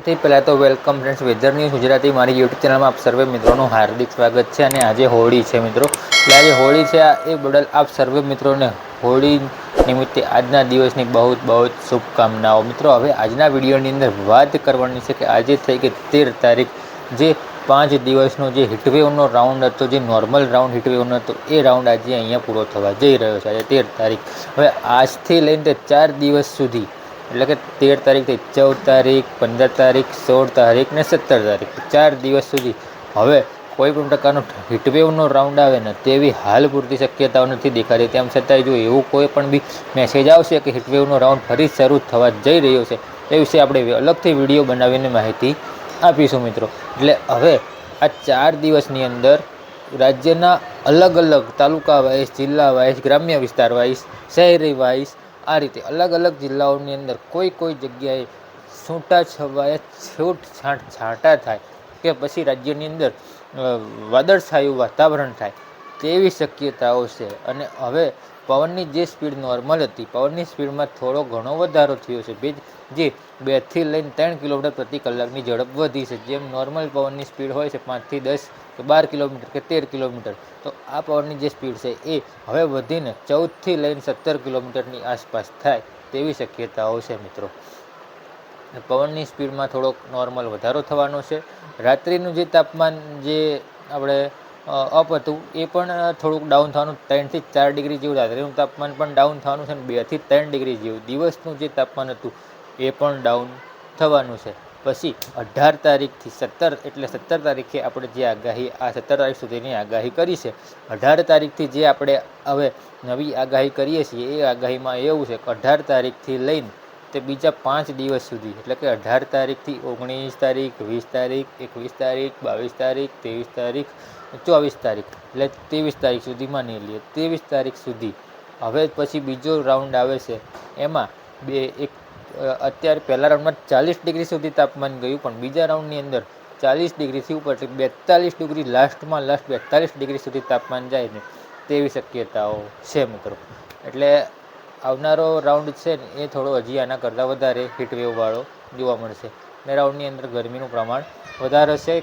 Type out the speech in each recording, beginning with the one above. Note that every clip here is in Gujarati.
સૌથી પહેલાં તો welcome friends, weather news Gujarati મારી યુટ્યુબ ચેનલમાં આપ સર્વે મિત્રોનું હાર્દિક સ્વાગત છે અને આજે હોળી છે મિત્રો. એટલે આજે હોળી છે એ બદલ આપ સર્વે મિત્રોને હોળી નિમિત્તે આજના દિવસની બહુ બહુ શુભકામનાઓ. મિત્રો, હવે આજના વિડીયોની અંદર વાત કરવાની છે કે આજે થઈ ગઈ તેર તારીખ. જે પાંચ દિવસનો જે હિટવેવનો રાઉન્ડ હતો, જે નોર્મલ રાઉન્ડ હિટવેવનો હતો, એ રાઉન્ડ આજે અહીંયા પૂરો થવા જઈ રહ્યો છે, આજે તેર તારીખ. હવે આજથી લઈને ચાર દિવસ સુધી એટલે કે તેર તારીખથી ચૌદ તારીખ, પંદર તારીખ, સોળ તારીખ ને સત્તર તારીખ. ચાર દિવસ સુધી. હવે કોઈ પણ પ્રકારનો હીટવેવનો રાઉન્ડ આવે ને તેવી હાલ પૂરતી શક્યતાઓ નથી દેખાતી. તેમ છતાંય જો એવું કોઈ પણ બી મેસેજ આવશે કે હીટવેવનો રાઉન્ડ ફરી શરૂ થવા જઈ રહ્યો છે એ વિશે આપણે અલગથી વીડિયો બનાવીને માહિતી આપીશું મિત્રો. એટલે હવે આ ચાર દિવસની અંદર રાજ્યના અલગ અલગ તાલુકા વાઇઝ જિલ્લા વાઇઝ ગ્રામ્ય વિસ્તાર વાઇઝ શહેરી વાઇઝ આ રીતે અલગ અલગ જિલ્લાઓની અંદર કોઈ કોઈ જગ્યાએ છૂટા છવાયા, છૂટ છાંટ, છાંટા થાય કે પછી રાજ્યની અંદર વાદળછાયું વાતાવરણ થાય. તેવી શક્યતાઓ છે. અને હવે પવનની જે સ્પીડ નોર્મલ હતી, પવનની સ્પીડમાં થોડો ઘણો વધારો થયો છે. ભેજ જે બેથી લઈને ત્રણ કિલોમીટર પ્રતિ કલાકની ઝડપ વધી છે. જેમ નોર્મલ પવનની સ્પીડ હોય છે પાંચથી દસ કે બાર કિલોમીટર કે તેર કિલોમીટર, તો આ પવનની જે સ્પીડ છે એ હવે વધીને ચૌદથી લઈને સત્તર કિલોમીટરની આસપાસ થાય તેવી શક્યતાઓ છે મિત્રો. પવનની સ્પીડમાં થોડોક નોર્મલ વધારો થવાનો છે. રાત્રિનું જે તાપમાન જે આપણે અપ હતું. એ પણ થોડુંક ડાઉન થવાનું ત્રણથી ચાર ડિગ્રી જેવું રાત્રિનું તાપમાન પણ ડાઉન થવાનું છે અને બેથી ત્રણ ડિગ્રી જેવું. દિવસનું જે તાપમાન હતું, એ પણ ડાઉન થવાનું છે. પછી અઢાર તારીખથી સત્તર, એટલે સત્તર તારીખે આપણે જે આગાહી, આ સત્તર તારીખ સુધીની આગાહી કરી છે. અઢાર તારીખથી જે આપણે હવે નવી આગાહી કરીએ છીએ, એ આગાહીમાં એવું છે કે અઢાર તારીખથી લઈને તે બીજા પાંચ દિવસ સુધી, એટલે કે અઢાર તારીખથી ઓગણીસ તારીખ, વીસ તારીખ, એકવીસ તારીખ, બાવીસ તારીખ, ત્રેવીસ તારીખ, ચોવીસ તારીખ, એટલે ત્રેવીસ તારીખ સુધી માની લઈએ. ત્રેવીસ તારીખ સુધી. હવે પછી બીજો રાઉન્ડ આવે છે. એમાં બે, એક અત્યારે પહેલા રાઉન્ડમાં ચાલીસ ડિગ્રી સુધી તાપમાન ગયું, પણ બીજા રાઉન્ડની અંદર ચાલીસ ડિગ્રીથી ઉપર બેતાલીસ ડિગ્રી લાસ્ટમાં લાસ્ટ બેતાલીસ ડિગ્રી સુધી તાપમાન જાય ને તેવી શક્યતાઓ છે મિત્રો. એટલે આવનારો રાઉન્ડ છે એ થોડો હજી આના કરતાં વધારે હીટવેવવાળો જોવા મળશે. ને રાઉન્ડની અંદર ગરમીનું પ્રમાણ વધારે હશે.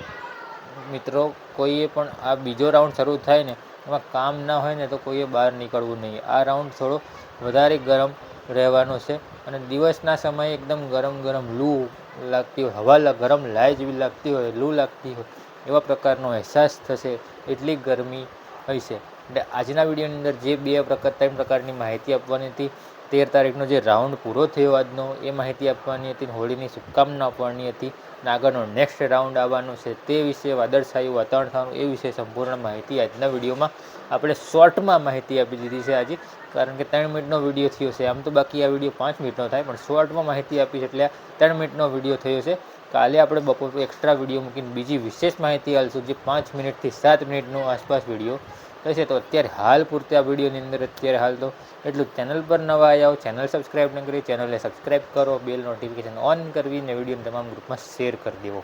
મિત્રો, કોઈએ પણ આ બીજો રાઉન્ડ શરૂ થાય ને, એમાં કામ ના હોય ને, તો કોઈએ બહાર નીકળવું નહીં. આ રાઉન્ડ થોડો વધારે ગરમ રહેવાનો છે અને દિવસના સમયે એકદમ ગરમ ગરમ લૂ લાગતી હોય, હવા ગરમ લાય જેવી લાગતી હોય, લૂ લાગતી હોય, એવા પ્રકારનો અહેસાસ થશે, એટલી ગરમી હશે. એટલે આજના વિડીયોની અંદર જે બે પ્રકાર ત્રણ પ્રકારની માહિતી આપવાની હતી, તેર તારીખનો જે રાઉન્ડ પૂરો થયો આજનો, એ માહિતી આપવાની હતી હોળીની શુભકામના આપવાની હતી. અને આગળનો નેક્સ્ટ રાઉન્ડ આવવાનો છે તે વિશે વાદળછાયું વાતાવરણ થવાનું, એ વિશે સંપૂર્ણ માહિતી આજના વિડીયોમાં આપણે શોર્ટમાં માહિતી આપી દીધી છે આજે. કારણ કે ત્રણ મિનિટનો વીડિયો થયો છે. આમ તો બાકી આ વીડિયો પાંચ મિનિટનો થાય, પણ શોર્ટમાં માહિતી આપી છે એટલે ત્રણ મિનિટનો વીડિયો થયો છે. કાલે આપણે બપોર એક્સ્ટ્રા વીડિયો મૂકીને બીજી વિશેષ માહિતી આપીશું જે પાંચ મિનિટથી સાત મિનિટનો આસપાસ વીડિયો. થશે તો અત્યારે હાલ પૂરતી આ વિડીયોની અંદર અત્યારે હાલ તો એટલું ચેનલ પર નવા આવ્યા ચેનલ સબસ્ક્રાઈબ ન કરી ચેનલને સબસ્ક્રાઈબ કરો બેલ નોટિફિકેશન ઓન કરવી અને વિડીયોને તમામ ગ્રુપમાં શેર કરી દેવો.